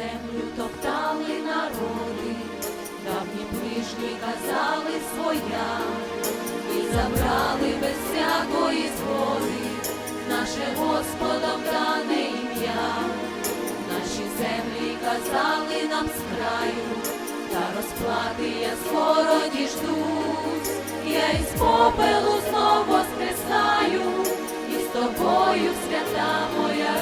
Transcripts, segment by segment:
землю топтали народи, давні ближні казали своя, і забрали без всякої згоди наше Господом дане ім'я, наші землі казали нам з краю, та розплати я скоро діждусь, я із попелу знов воскресаю, і з тобою свята моя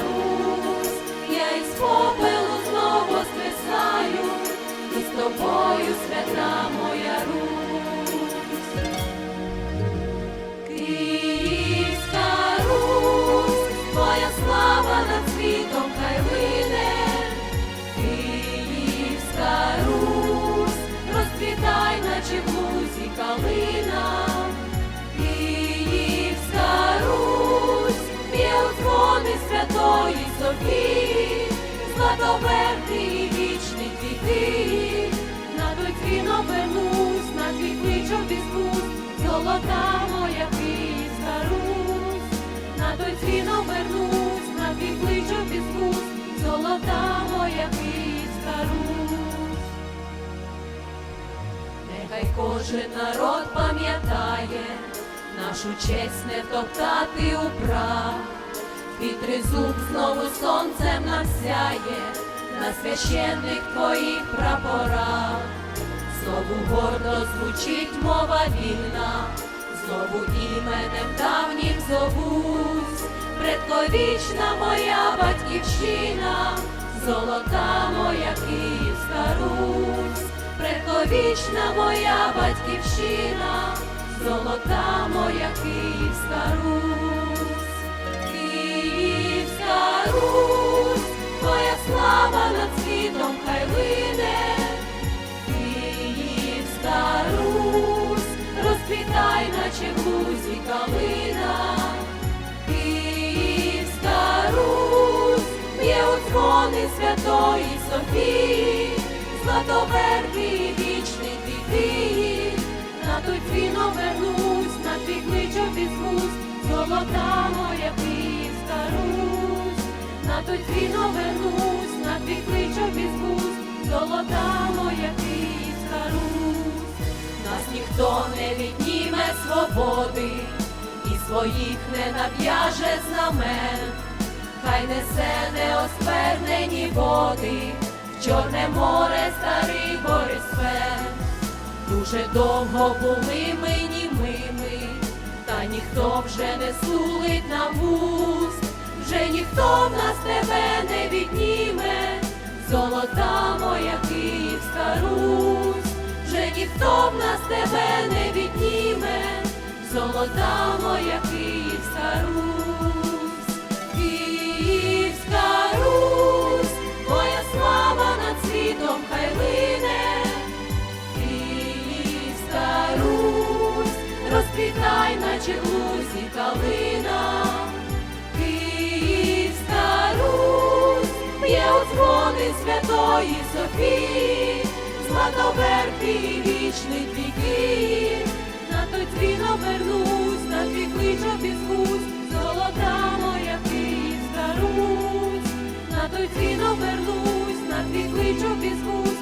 святої Софії, вічний твій на той дзвін обернусь, на твій клич обізвусь, золота моя Київська Русь, на той дзвін обернусь, на твій клич обізвусь, золота моя Київська Русь. Нехай кожен народ пам'ятає, нашу честь не втоптати у прах, під тризуб знову сонцем нам сяє, на священних твоїх прапорах, знову гордо звучить мова вільна, знову іменем давнім зовусь, предковічна моя батьківщина, золота моя Київська Русь, предковічна моя батьківщина, золота моя Київська Русь, розквітай, наче в лузі калина, Київська Русь, б'є у дзвони святої Софії, златоверти вічний твій на той дзвін обернусь, на твій клич обізвусь, золота моя Київська Русь, на той дзвін обернусь, на твій клич обізвусь, золота ніхто не відніме свободи, і своїх не нав'яже знамен, хай несе неосквернені води, в Чорне море старий Борисфен. Дуже довго були ми німими, та ніхто вже не сулить нам вуст, вже ніхто в нас ніхто в нас тебе не відніме, золота моя Київська Русь, Київська Русь, твоя слава над світом хай лине. Київська Русь, розквітай, наче лузі калина, Київська Русь, б'є у дзвони святої Софії, златоверхи і вічний твій Київ, на той твій обернусь, на твій клич обізвусь, золота моя Київська Русь, на той твій обернусь, на твій клич обізвусь,